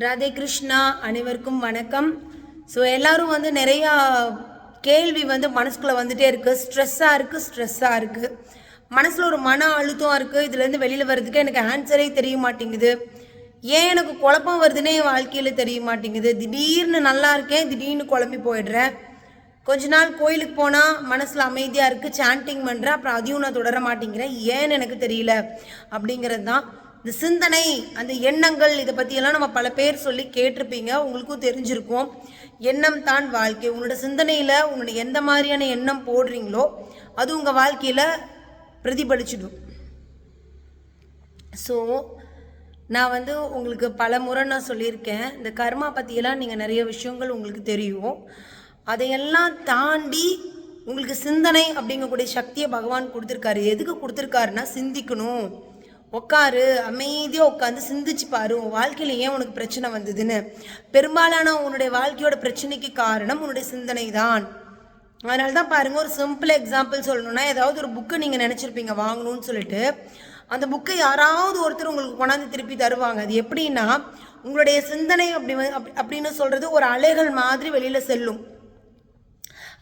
ராதே கிருஷ்ணா அனைவருக்கும் வணக்கம். ஸோ எல்லோரும் வந்து நிறையா கேள்வி வந்து மனசுக்குள்ளே வந்துகிட்டே இருக்குது ஸ்ட்ரெஸ்ஸாக இருக்குது ஸ்ட்ரெஸ்ஸாக இருக்குது மனசில் ஒரு மன அழுத்தம் இருக்குது இதுலேருந்து வெளியில் வர்றதுக்கு எனக்கு ஆன்சரே தெரிய மாட்டேங்குது. ஏன் எனக்கு குழப்பம் வருதுன்னே என் வாழ்க்கையில் தெரிய மாட்டேங்குது. திடீர்னு நல்லா இருக்கேன் திடீர்னு குழம்பி போயிடுறேன். கொஞ்ச நாள் கோயிலுக்கு போனால் மனசில் அமைதியாக இருக்குது சாண்டிங் பண்ணுறேன் அப்புறம் அதையும் நான் தொடர மாட்டேங்கிறேன். ஏன்னு எனக்கு தெரியல. அப்படிங்கிறது தான் இந்த சிந்தனை அந்த எண்ணங்கள் இதை பற்றியெல்லாம் நம்ம பல பேர் சொல்லி கேட்டிருப்பீங்க. உங்களுக்கும் தெரிஞ்சிருக்கும். எண்ணம் தான் வாழ்க்கை. உங்களோட சிந்தனையில் உங்களோட எந்த மாதிரியான எண்ணம் போடுறீங்களோ அது உங்கள் வாழ்க்கையில் பிரதிபலிச்சிடும். ஸோ நான் வந்து உங்களுக்கு பல முறை நான் சொல்லியிருக்கேன். இந்த கர்மா பற்றியெல்லாம் நீங்கள் நிறைய விஷயங்கள் உங்களுக்கு தெரியும். அதையெல்லாம் தாண்டி உங்களுக்கு சிந்தனை அப்படிங்கக்கூடிய சக்தியை பகவான் கொடுத்துருக்காரு. எதுக்கு கொடுத்துருக்காருன்னா சிந்திக்கணும். உட்காரு அமைதியாக உட்காந்து சிந்திச்சு பாரு உன் வாழ்க்கையில் ஏன் உனக்கு பிரச்சனை வந்ததுன்னு. பெரும்பாலான உன்னுடைய வாழ்க்கையோட பிரச்சனைக்கு காரணம் உன்னுடைய சிந்தனை தான் அதனால தான் பாருங்கள் ஒரு சிம்பிள் எக்ஸாம்பிள் சொல்லணும்னா ஏதாவது ஒரு புக்கு நீங்கள் நினச்சிருப்பீங்க வாங்கணும்னு சொல்லிட்டு. அந்த புக்கை யாராவது ஒருத்தர் உங்களுக்கு கொண்டாந்து திருப்பி தருவாங்க. அது எப்படின்னா உங்களுடைய சிந்தனை அப்படி அப்படி- அப்படின்னு சொல்கிறது ஒரு அலைகள் மாதிரி வெளியில் செல்லும்.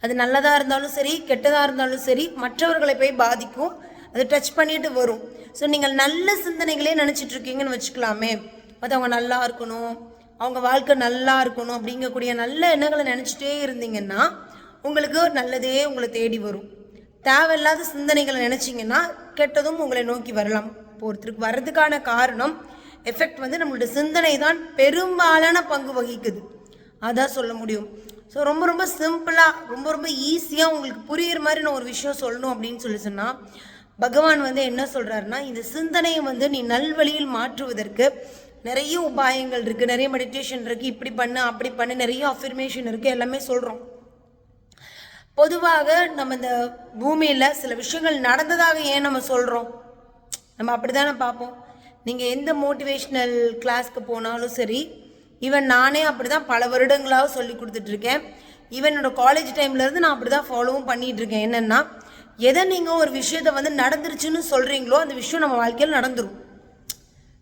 அது நல்லதாக இருந்தாலும் சரி கெட்டதாக இருந்தாலும் சரி மற்றவர்களை போய் பாதிக்கும். அது டச் பண்ணிட்டு வரும். ஸோ நீங்கள் நல்ல சிந்தனைகளே நினச்சிட்டு இருக்கீங்கன்னு வச்சுக்கலாமே. அது அவங்க நல்லா இருக்கணும் அவங்க வாழ்க்கை நல்லா இருக்கணும் அப்படிங்கக்கூடிய நல்ல எண்ணங்களை நினச்சிட்டே இருந்தீங்கன்னா உங்களுக்கு நல்லதே உங்களை தேடி வரும். தேவையில்லாத சிந்தனைகளை நினச்சிங்கன்னா கெட்டதும் உங்களை நோக்கி வரலாம். இப்போ ஒருத்தருக்கு வர்றதுக்கான காரணம் எஃபெக்ட் வந்து நம்மளோட சிந்தனை தான் பெரும்பாலான பங்கு வகிக்குது. அதான் சொல்ல முடியும். ஸோ ரொம்ப ரொம்ப சிம்பிளாக ரொம்ப ரொம்ப ஈஸியாக உங்களுக்கு புரியுற மாதிரி நான் ஒரு விஷயம் சொல்லணும் அப்படின்னு சொல்லி சொன்னால் பகவான் வந்து என்ன சொல்கிறாருன்னா இந்த சிந்தனையை வந்து நீ நல்வழியில் மாற்றுவதற்கு நிறைய உபாயங்கள் இருக்குது நிறைய மெடிடேஷன் இருக்குது இப்படி பண்ணு அப்படி பண்ணு நிறைய அஃபர்மேஷன் இருக்குது எல்லாமே சொல்கிறோம் பொதுவாக நம்ம இந்த பூமியில் சில விஷயங்கள் நடந்ததாக ஏன் நம்ம சொல்கிறோம் நம்ம அப்படி தானே பார்ப்போம். நீங்கள் எந்த மோட்டிவேஷ்னல் கிளாஸ்க்கு போனாலும் சரி ஈவன் நானே அப்படி தான் பல வருடங்களாக சொல்லி கொடுத்துட்ருக்கேன் ஈவன் காலேஜ் டைம்லேருந்து நான் அப்படி தான் ஃபாலோவும் பண்ணிகிட்ருக்கேன் என்னென்னா எதை நீங்கள் ஒரு விஷயத்தை வந்து நடந்துருச்சுன்னு சொல்கிறீங்களோ அந்த விஷயம் நம்ம வாழ்க்கையில் நடந்துடும்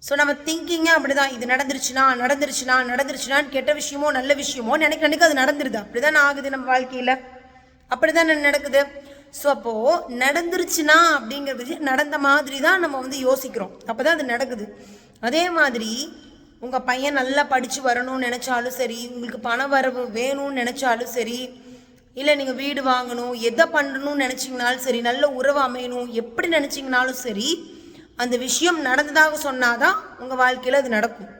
ஸோ நம்ம திங்கிங்கே அப்படி தான் இது நடந்துருச்சுனா நடந்துருச்சுனா நடந்துருச்சுனான்னு கெட்ட விஷயமோ நல்ல விஷயமோ நினைக்க நினைக்க அது நடந்துருது. அப்படி தானே ஆகுது நம்ம வாழ்க்கையில். அப்படி தான் நடக்குது. ஸோ அப்போது நடந்துருச்சுனா அப்படிங்கிறது நடந்த மாதிரி தான் நம்ம வந்து யோசிக்கிறோம். அப்போ தான் அது நடக்குது. அதே மாதிரி உங்கள் பையன் நல்லா படித்து வரணும்னு நினச்சாலும் சரி உங்களுக்கு பண வரவு வேணும்னு நினச்சாலும் சரி இல்லை நீங்கள் வீடு வாங்கணும் எதை பண்ணணும்னு நினச்சிங்கனாலும் சரி நல்ல உறவு அமையணும் எப்படி நினச்சிங்கனாலும் சரி அந்த விஷயம் நடந்ததாக சொன்னாதான் உங்கள் வாழ்க்கையில் அது நடக்கும்.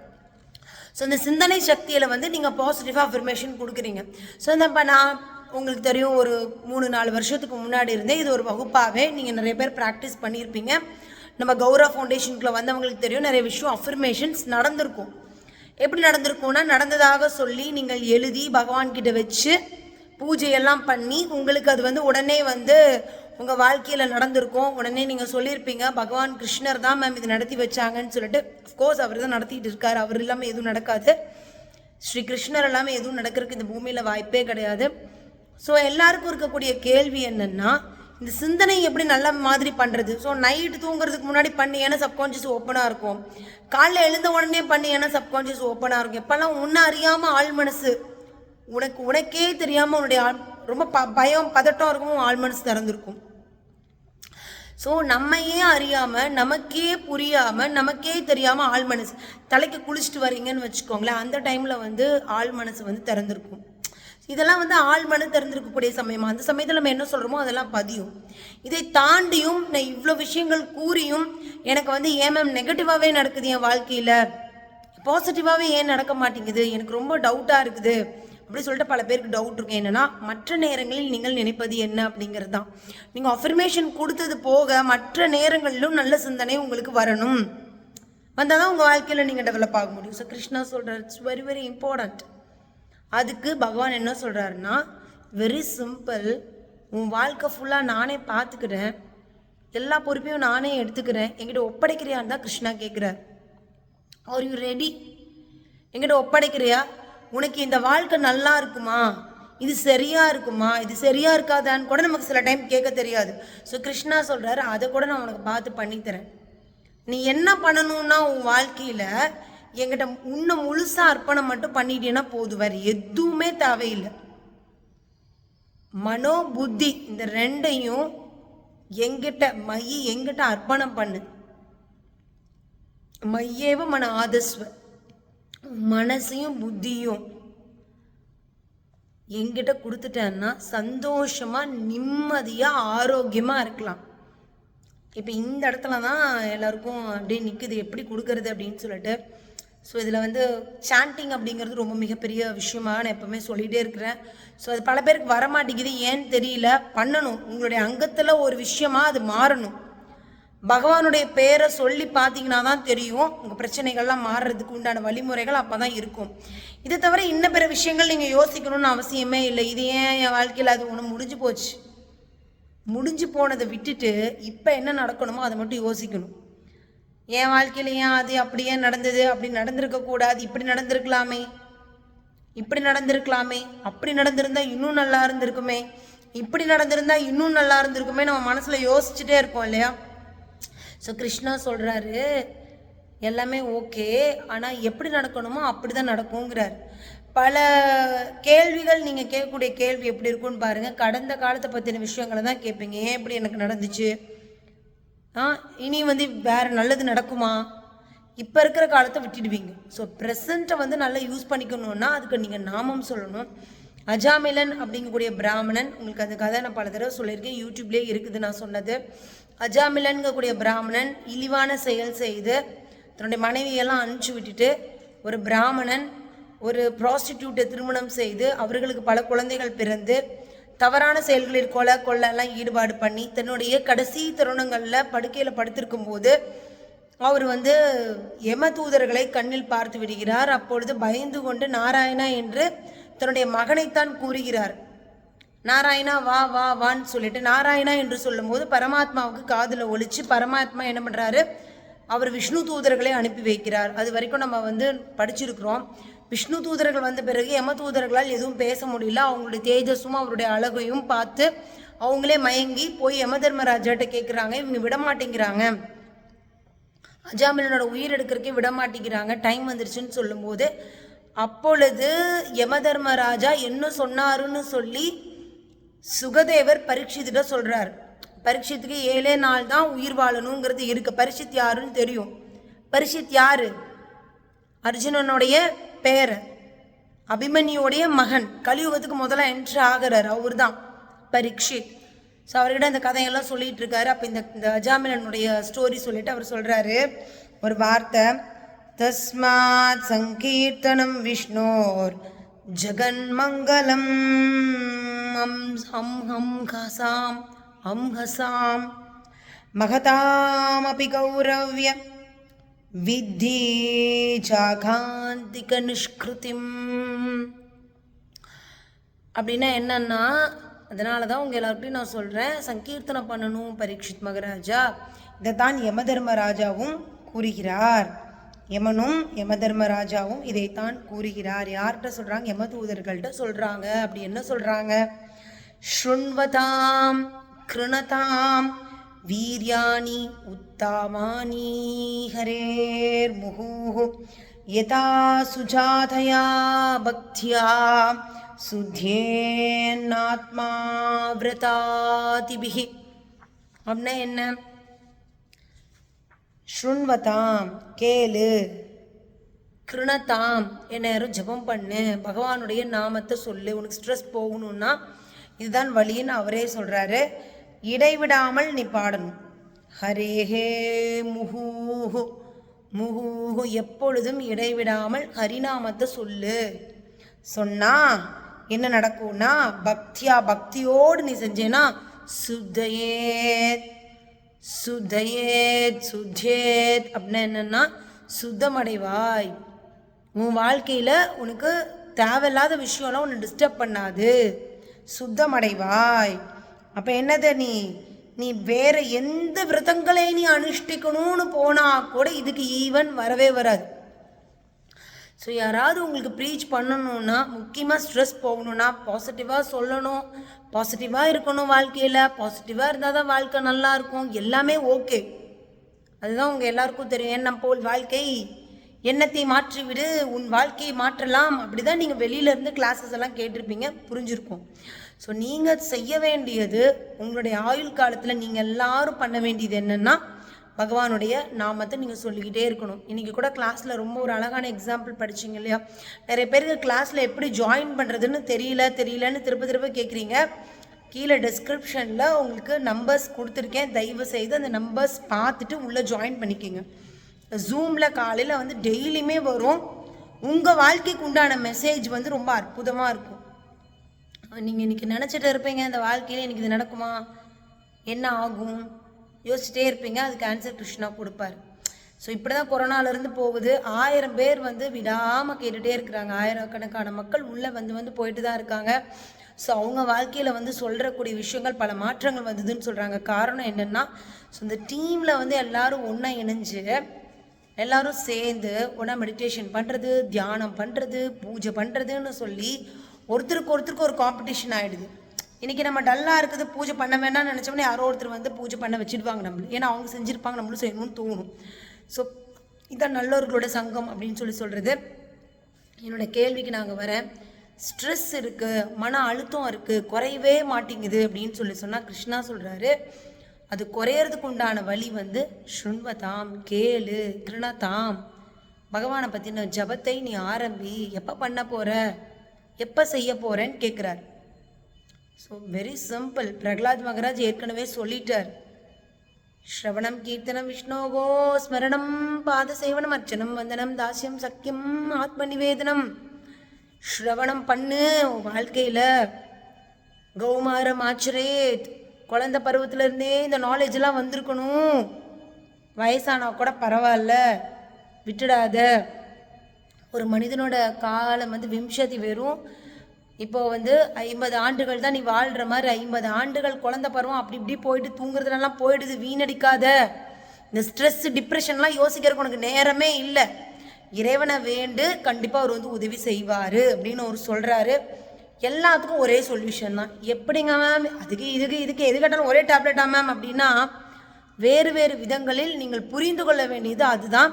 ஸோ இந்த சிந்தனை சக்தியில் வந்து நீங்கள் பாசிட்டிவாக அஃபர்மேஷன் கொடுக்குறீங்க. ஸோ இந்த நான் உங்களுக்கு தெரியும் ஒரு மூணு நாலு வருஷத்துக்கு முன்னாடி இருந்தே இது ஒரு வகுப்பாகவே நீங்கள் நிறைய பேர் ப்ராக்டிஸ் பண்ணியிருப்பீங்க. நம்ம கௌரவ ஃபவுண்டேஷனுக்குள்ள வந்தவங்களுக்கு தெரியும் நிறைய விஷயம் அஃபர்மேஷன்ஸ் நடந்திருக்கும். எப்படி நடந்திருக்கும்னா நடந்ததாக சொல்லி நீங்கள் எழுதி பகவான்கிட்ட வச்சு பூஜையெல்லாம் பண்ணி உங்களுக்கு அது வந்து உடனே வந்து உங்கள் வாழ்க்கையில் நடந்திருக்கும். உடனே நீங்கள் சொல்லியிருப்பீங்க பகவான் கிருஷ்ணர் தான் மேம் இது நடத்தி வச்சாங்கன்னு சொல்லிட்டு. கோர்ஸ் அவர் தான் நடத்திட்டு இருக்கார். அவர் இல்லாமல் எதுவும் நடக்காது. ஸ்ரீ கிருஷ்ணர் இல்லாமல் எதுவும் நடக்கிறதுக்கு இந்த பூமியில் வாய்ப்பே கிடையாது. ஸோ எல்லாருக்கும் இருக்கக்கூடிய கேள்வி என்னென்னா இந்த சிந்தனை எப்படி நல்ல மாதிரி பண்ணுறது ஸோ நைட்டு தூங்குறதுக்கு முன்னாடி பண்ணி ஏன்னா சப்கான்ஷியஸ் ஓப்பனாக இருக்கும். காலைல எழுந்த உடனே பண்ணி ஏன்னா சப்கான்ஷியஸ் ஓப்பனாக இருக்கும். எப்போல்லாம் ஒன்றும் அறியாமல் ஆள் மனசு உனக்கு உனக்கே தெரியாமல் உன்னுடைய ஆள் ரொம்ப ப பயம் பதட்டம் இருக்கும் ஆள் மனசு திறந்துருக்கும். ஸோ நம்மையே அறியாமல் நமக்கே புரியாமல் நமக்கே தெரியாமல் ஆள் மனசு தலைக்கு குளிச்சுட்டு வரீங்கன்னு வச்சுக்கோங்களேன் அந்த டைமில் வந்து ஆள் மனசு வந்து திறந்திருக்கும். இதெல்லாம் வந்து ஆள் மனு திறந்திருக்கக்கூடிய சமயமா? அந்த சமயத்தில் நம்ம என்ன சொல்கிறோமோ அதெல்லாம் பதியும். இதை தாண்டியும் நான் இவ்வளோ விஷயங்கள் கூறியும் எனக்கு வந்து ஏன் மேம் நெகட்டிவாகவே நடக்குது என் வாழ்க்கையில்? பாசிட்டிவாகவே ஏன் நடக்க மாட்டேங்குது? எனக்கு ரொம்ப டவுட்டாக இருக்குது. அப்படி சொல்லிட்டு பல பேருக்கு டவுட் இருக்கும். என்னன்னா மற்ற நேரங்களில் நீங்கள் நினைப்பது என்ன அப்படிங்கிறது தான். நீங்கள் அஃபர்மேஷன் கொடுத்தது போக மற்ற நேரங்களிலும் நல்ல சிந்தனை உங்களுக்கு வரணும். வந்தால் தான் உங்கள் வாழ்க்கையில் நீங்கள் டெவலப் ஆக முடியும். ஸோ கிருஷ்ணா சொல்கிறார் இட்ஸ் வெரி வெரி இம்பார்ட்டண்ட் அதுக்கு பகவான் என்ன சொல்கிறாருன்னா வெரி சிம்பிள் உன் வாழ்க்கை ஃபுல்லாக நானே பார்த்துக்கிறேன். எல்லா பொறுப்பையும் நானே எடுத்துக்கிறேன். என்கிட்ட ஒப்படைக்கிறியான்னு தான் கிருஷ்ணா கேட்குறார் ஆர் யூ ரெடி எங்கிட்ட ஒப்படைக்கிறியா? உனக்கு இந்த வாழ்க்கை நல்லா இருக்குமா? இது சரியா இருக்குமா? இது சரியா இருக்காதான்னு கூட நமக்கு சில டைம் கேட்க தெரியாது. ஸோ கிருஷ்ணா சொல்கிறாரு அதை கூட நான் உனக்கு பார்த்து பண்ணித்தரேன். நீ என்ன பண்ணணும்னா உன் வாழ்க்கையில் எங்கிட்ட உன்னை முழுசாக அர்ப்பணம் மட்டும் பண்ணிட்டீங்கன்னா போதும். வேறு எதுவுமே தேவையில்லை. மனோ புத்தி இந்த ரெண்டையும் எங்கிட்ட மைய எங்கிட்ட அர்ப்பணம் பண்ணு. மையேவ மன ஆதஸ்வ. மனசையும் புத்தியும் எங்கிட்ட கொடுத்துட்டேன்னா சந்தோஷமா நிம்மதியா ஆரோக்கியமா இருக்கலாம். இப்போ இந்த இடத்துல தான் எல்லாருக்கும் அப்படியே நிற்குது எப்படி கொடுக்கறது அப்படின்னு சொல்லிட்டு. ஸோ இதில் வந்து சாண்டிங் அப்படிங்கிறது ரொம்ப மிகப்பெரிய விஷயமா நான் எப்பவுமே சொல்லிகிட்டே இருக்கிறேன். ஸோ அது பல பேருக்கு வர மாட்டேங்குது ஏன்னு தெரியல. பண்ணணும். உங்களுடைய அங்கத்தில் ஒரு விஷயமா அது மாறணும். பகவானுடைய பேரை சொல்லி பார்த்தீங்கன்னா தான் தெரியும். உங்கள் பிரச்சனைகள்லாம் மாறுறதுக்கு உண்டான வழிமுறைகள் அப்போ தான் இருக்கும். இதை தவிர இன்ன பிற விஷயங்கள் நீங்கள் யோசிக்கணும்னு அவசியமே இல்லை. இது ஏன் என் வாழ்க்கையில் அது ஒன்று முடிஞ்சு போச்சு? முடிஞ்சு போனதை விட்டுட்டு இப்போ என்ன நடக்கணுமோ அதை மட்டும் யோசிக்கணும். என் வாழ்க்கையில் ஏன் அது அப்படியே நடந்தது? அப்படி நடந்திருக்கக்கூடாது இப்படி நடந்திருக்கலாமே. இப்படி நடந்திருக்கலாமே. அப்படி நடந்திருந்தா இன்னும் நல்லா இருந்திருக்குமே. இப்படி நடந்திருந்தா இன்னும் நல்லா இருந்திருக்குமே நம்ம மனசில் யோசிச்சுட்டே இருக்கோம் இல்லையா? ஸோ கிருஷ்ணா சொல்கிறாரு எல்லாமே ஓகே ஆனால் எப்படி நடக்கணுமோ அப்படி தான் நடக்குங்கிறார். பல கேள்விகள் நீங்கள் கேட்கக்கூடிய கேள்வி எப்படி இருக்கும்னு பாருங்கள் கடந்த காலத்தை பற்றின விஷயங்களை தான் கேட்பீங்க. ஏன் இப்படி எனக்கு நடந்துச்சு? ஆ இனி வந்து வேறு நல்லது நடக்குமா? இப்போ இருக்கிற காலத்தை விட்டுடுவீங்க. ஸோ ப்ரெசண்ட்டை வந்து நல்லா யூஸ் பண்ணிக்கணுன்னா அதுக்கு நீங்கள் நாமம் சொல்லணும். அஜாமிலன் அப்படிங்கக்கூடிய பிராமணன் உங்களுக்கு அந்த கதை நான் பல தடவை சொல்லியிருக்கேன். யூடியூப்லேயே இருக்குது நான் சொன்னது. அஜாமிலன்கக்கூடிய பிராமணன் இழிவான செயல் செய்து தன்னுடைய மனைவியெல்லாம் அனுப்பிச்சு விட்டுட்டு ஒரு பிராமணன் ஒரு ப்ராஸ்டிடியூட்டை திருமணம் செய்து அவர்களுக்கு பல குழந்தைகள் பிறந்து தவறான செயல்களில் கொலை கொள்ளெல்லாம் ஈடுபாடு பண்ணி தன்னுடைய கடைசி தருணங்களில் படுக்கையில் படுத்திருக்கும் போது அவர் வந்து யம தூதர்களை கண்ணில் பார்த்து விடுகிறார். அப்பொழுது பயந்து கொண்டு நாராயணா என்று தன்னுடைய மகனைத்தான் கூறுகிறார். நாராயணா வா வா வான்னு சொல்லிட்டு நாராயணா என்று சொல்லும்போது பரமாத்மாவுக்கு காதில் ஒழிச்சு பரமாத்மா என்ன பண்ணுறாரு அவர் விஷ்ணு தூதர்களை அனுப்பி வைக்கிறார். அது வரைக்கும் நம்ம வந்து படிச்சிருக்கிறோம். விஷ்ணு தூதர்கள் வந்த பிறகு யம தூதர்களால் எதுவும் பேச முடியல. அவங்களுடைய தேஜஸும் அவருடைய அழகையும் பார்த்து அவங்களே மயங்கி போய் யம தர்மராஜாட்ட கேட்குறாங்க இவங்க விட மாட்டேங்கிறாங்க. அஜாமிலனோட உயிர் எடுக்கிறக்கே விட மாட்டேங்கிறாங்க. டைம் வந்துருச்சுன்னு சொல்லும்போது அப்பொழுது யம தர்மராஜா என்ன சொன்னாருன்னு சொல்லி சுகதேவர் பரீட்சித்திட்ட சொல்கிறார் பரீட்சித்துக்கு ஏழே நாள் தான் உயிர் வாழணுங்கிறது இருக்கு. பரிஷித் யாருன்னு தெரியும். பரிஷித் யார்? அர்ஜுனனுடைய பேரன் அபிமன்யுடைய மகன். கலியுகத்துக்கு முதல்ல என்ட்ரு ஆகிறார். அவர் தான் பரீட்சித். ஸோ அவர்கிட்ட இந்த கதையெல்லாம் சொல்லிட்டு இருக்காரு. அப்போ இந்த இந்த அஜாமிலனுடைய ஸ்டோரி சொல்லிட்டு அவர் சொல்கிறாரு ஒரு வார்த்தை. தஸ்மாத் சங்கீர்த்தனம் விஷ்ணோர் ஜெகன்மங்கலம். ஹம் ஹம் ஹம் ஹசாம் ஹம் ஹசாம். மகதாமபி கௌரவ்ய வித்தி ஜாகாந்திக நிஷ்கிருதிம். அப்படின்னா என்னன்னா அதனால தான் உங்கள் எல்லாருக்கிட்டையும் நான் சொல்கிறேன் சங்கீர்த்தனம் பண்ணணும் பரீட்சித் மகராஜா. இதைத்தான் யம தர்மராஜாவும் கூறுகிறார். யமனும் யம தர்மராஜாவும் இதைத்தான் கூறுகிறார். யார்கிட்ட சொல்கிறாங்க யம தூதர்கள்ட்ட சொல்கிறாங்க அப்படி என்ன சொல்கிறாங்க शृण्वतां कृणतां वीर्याणि उत्तामानि हरेर्मुहुः यथा सुजातया भक्त्या சுத்தியேன்னாத்மா விரதாதிபிகி அப்படின்னா என்ன ஸ்ருண்வதாம் கேளு கிருணதாம் நேரம் ஜெபம் பண்ணு பகவானுடைய நாமத்தை சொல்லு உனக்கு ஸ்ட்ரெஸ் போகணும்னா இதுதான் வழின்னு அவரே சொல்கிறாரு இடைவிடாமல் நீ பாடணும். ஹரேஹே முஹூஹு முஹூஹு எப்பொழுதும் இடைவிடாமல் ஹரிநாமத்தை சொல்லு. சொன்னா என்ன நடக்கும்னா பக்தியா பக்தியோடு நீ செஞ்சேன்னா சுத்தயேத் சுத்தயேத் சுத்தேத் அப்படின்னா என்னன்னா சுத்தமடைவாய். உன் வாழ்க்கையில் உனக்கு தேவையில்லாத விஷயம்லாம் உன்னை டிஸ்டர்ப் பண்ணாது. சுத்தமடைவாய். அப்போ என்னது நீ? நீ வேற எந்த விரதங்களை நீ அனுஷ்டிக்கணும்னு போனா கூட இதுக்கு ஈவன் வரவே வராது. ஸோ யாராவது உங்களுக்கு ப்ரீச் பண்ணணும்னா முக்கியமாக ஸ்ட்ரெஸ் போகணும்னா பாசிட்டிவாக சொல்லணும். பாசிட்டிவாக இருக்கணும் வாழ்க்கையில். பாசிட்டிவாக இருந்தால் தான் வாழ்க்கை நல்லாயிருக்கும் எல்லாமே ஓகே அதுதான் உங்கள் எல்லாருக்கும் தெரியும். ஏன் நம்ம வாழ்க்கை எண்ணத்தை மாற்றிவிடு உன் வாழ்க்கையை மாற்றலாம். அப்படி தான் நீங்கள் வெளியிலேருந்து கிளாஸஸ் எல்லாம் கேட்டிருப்பீங்க. புரிஞ்சிருக்கும். ஸோ நீங்கள் செய்ய வேண்டியது உங்களுடைய ஆயுள் காலத்தில் நீங்கள் எல்லாரும் பண்ண வேண்டியது என்னென்னா பகவானுடைய நாமத்தை நீங்கள் சொல்லிக்கிட்டே இருக்கணும். இன்றைக்கி கூட கிளாஸில் ரொம்ப ஒரு அழகான எக்ஸாம்பிள் படிச்சிங்க இல்லையா? நிறைய பேருக்கு கிளாஸில் எப்படி ஜாயின் பண்ணுறதுன்னு தெரியல தெரியலன்னு திருப்ப திருப்ப கேட்குறீங்க கீழே டிஸ்கிரிப்ஷனில் உங்களுக்கு நம்பர்ஸ் கொடுத்துருக்கேன். தயவு செய்து அந்த நம்பர்ஸ் பார்த்துட்டு உள்ளே ஜாயின் பண்ணிக்கோங்க. ஜூமில் காலையில் வந்து டெய்லியுமே வரும். உங்கள் வாழ்க்கைக்கு உண்டான மெசேஜ் வந்து ரொம்ப அற்புதமாக இருக்கும். நீங்கள் இன்றைக்கி நினச்சிட்டு இருப்பீங்க இந்த வாழ்க்கையில் இன்றைக்கி இது நடக்குமா? என்ன ஆகும்? யோசிச்சிட்டே இருப்பீங்க அதுக்கு ஆன்சர் கிருஷ்ணா கொடுப்பாரு. ஸோ இப்படி தான் கொரோனாலேருந்து போகுது. ஆயிரம் பேர் வந்து விடாமல் கேட்டுகிட்டே இருக்கிறாங்க. ஆயிரக்கணக்கான மக்கள் உள்ளே வந்து வந்து போயிட்டு தான் இருக்காங்க. ஸோ அவங்க வாழ்க்கையில் வந்து சொல்கிறக்கூடிய விஷயங்கள் பல மாற்றங்கள் வந்ததுன்னு சொல்கிறாங்க காரணம் என்னென்னா ஸோ இந்த டீமில் வந்து எல்லோரும் ஒன்றா இணைஞ்சு எல்லாரும் சேர்ந்து ஒன்றா மெடிடேஷன் பண்ணுறது தியானம் பண்ணுறது பூஜை பண்ணுறதுன்னு சொல்லி ஒருத்தருக்கு ஒருத்தருக்கு ஒரு காம்படிஷன் ஆகிடுது இன்றைக்கி நம்ம டல்லாக இருக்குது பூஜை பண்ண வேண்டாம்னு நினச்சோம்னா யாரோ ஒருத்தர் வந்து பூஜை பண்ண வச்சுடுவாங்க நம்மளு. ஏன்னா அவங்க செஞ்சுருப்பாங்க நம்மளும் செய்யணும்னு தோணும். ஸோ இதான் நல்லவர்களோட சங்கம் அப்படின்னு சொல்லி சொல்கிறது என்னோடய கேள்விக்கு நாங்கள் வரேன் ஸ்ட்ரெஸ் இருக்குது மன அழுத்தம் இருக்குது குறையவே மாட்டேங்குது அப்படின்னு சொல்லி சொன்னால் கிருஷ்ணா சொல்கிறாரு அது குறையறதுக்கு உண்டான வழி வந்து ஸ்ருண்வதாம் கேளு கிருணதாம். பகவானை பற்றின ஜபத்தை நீ ஆரம்பி எப்போ பண்ண போகிற எப்போ செய்ய போகிறேன்னு கேட்குறாரு so very simple Prahlad Maharaj ஏற்கனவே சொல்லிட்டார். ஸ்ரவணம் கீர்த்தனம் விஷ்ணோகோ ஸ்மரணம் பாத சேவனம் அர்ச்சனம் வந்தனம் தாசியம் சக்கியம் ஆத்ம நிவேதனம். ஸ்ரவணம் பண்ணு வாழ்க்கையில். கௌமாரம் ஆச்சரேத். குழந்த பருவத்திலேருந்தே இந்த நாலேஜெலாம் வந்திருக்கணும். வயசானா கூட பரவாயில்ல. விட்டுடாத. ஒரு மனிதனோட காலம் வந்து விம்சதி வெறும். இப்போ வந்து ஐம்பது ஆண்டுகள் தான் நீ வாழ்கிற மாதிரி ஐம்பது ஆண்டுகள் குழந்த பருவம் அப்படி இப்படி போயிட்டு தூங்குறதுலலாம் போயிடுது வீணடிக்காத. இந்த ஸ்ட்ரெஸ் டிப்ரெஷன்லாம் யோசிக்கிறதுக்கு உனக்கு நேரமே இல்லை. இறைவனை வேண்டு கண்டிப்பாக அவர் வந்து உதவி செய்வார் அப்படின்னு அவர் சொல்கிறாரு எல்லாத்துக்கும் ஒரே சொல்யூஷன் தான். எப்படிங்க மேம் அதுக்கு இதுக்கு இதுக்கு எது கேட்டாலும் ஒரே டேப்லெட்டா மேம் அப்படின்னா வேறு வேறு விதங்களில் நீங்கள் புரிந்து கொள்ள வேண்டியது அதுதான்.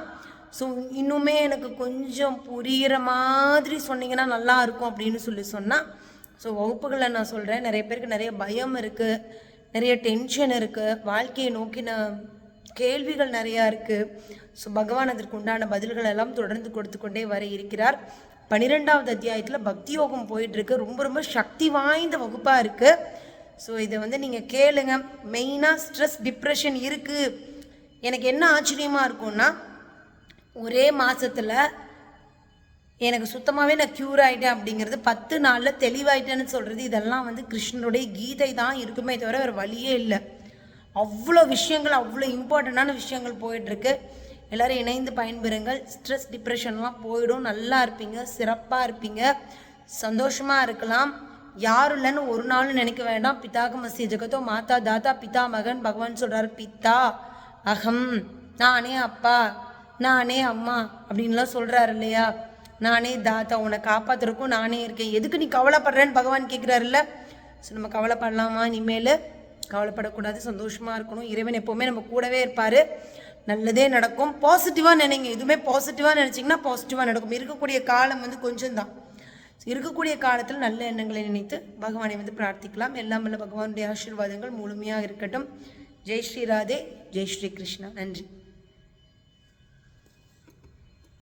ஸோ இன்னுமே எனக்கு கொஞ்சம் புரிகிற மாதிரி சொன்னீங்கன்னா நல்லா இருக்கும் அப்படின்னு சொல்லி சொன்னால் ஸோ வகுப்புகளில் நான் சொல்கிறேன் நிறைய பேருக்கு நிறைய பயம் இருக்குது நிறைய டென்ஷன் இருக்குது வாழ்க்கையை நோக்கின கேள்விகள் நிறையா இருக்குது ஸோ பகவான் அதற்கு உண்டான பதில்கள் எல்லாம் தொடர்ந்து கொடுத்து கொண்டே வர இருக்கிறார். பன்னிரெண்டாவது அத்தியாயத்தில் பக்தி யோகம் போயிட்டுருக்கு. ரொம்ப ரொம்ப சக்தி வாய்ந்த வகுப்பாக இருக்குது ஸோ இதை வந்து நீங்கள் கேளுங்க. மெயினாக ஸ்ட்ரெஸ் டிப்ரெஷன் இருக்குது எனக்கு என்ன ஆச்சரியமாக இருக்கும்னா ஒரே மாதத்தில் எனக்கு சுத்தமாகவே நான் க்யூர் ஆகிட்டேன் அப்படிங்கிறது பத்து நாளில் தெளிவாயிட்டேன்னு சொல்கிறது இதெல்லாம் வந்து கிருஷ்ணனுடைய கீதை தான் இருக்குமே தவிர வேறு வழியே இல்லை. அவ்வளோ விஷயங்கள் அவ்வளோ இம்பார்ட்டண்ட்டான விஷயங்கள் போயிட்டுருக்கு. எல்லோரும் இணைந்து பயன்பெறுங்கள். ஸ்ட்ரெஸ் டிப்ரெஷன்லாம் போயிடும். நல்லா இருப்பீங்க. சிறப்பாக இருப்பீங்க. சந்தோஷமாக இருக்கலாம். யாரும் இல்லைன்னு ஒரு நாளும் நினைக்க வேண்டாம். பிதாகமசிய ஜெகத்தோ மாதா தாத்தா பிதா மகன் பகவான் சொல்கிறார் பித்தா அகம் நானே அப்பா நானே அம்மா அப்படின்லாம் சொல்கிறாரு இல்லையா? நானே தாத்தா உன்னை காப்பாற்றுறக்கும் நானே இருக்கேன். எதுக்கு நீ கவலைப்படுறேன்னு பகவான் கேட்குறாருல்ல ஸோ நம்ம கவலைப்படலாமா? இனிமேல் கவலைப்படக்கூடாது. சந்தோஷமாக இருக்கணும். இறைவன் எப்போவுமே நம்ம கூடவே இருப்பார். நல்லதே நடக்கும். பாசிட்டிவாக நினைங்க. எதுவுமே பாசிட்டிவாக நினச்சிங்கன்னா பாசிட்டிவாக நடக்கும். இருக்கக்கூடிய காலம் வந்து கொஞ்சம் தான் இருக்கக்கூடிய காலத்தில் நல்ல எண்ணங்களை நினைத்து பகவானை வந்து பிரார்த்திக்கலாம். எல்லாம் வல்ல பகவானுடைய ஆசீர்வாதங்கள் முழுமையாக இருக்கட்டும். ஜெய் ஸ்ரீ ராதே ஜெய் ஸ்ரீ கிருஷ்ணா. நன்றி.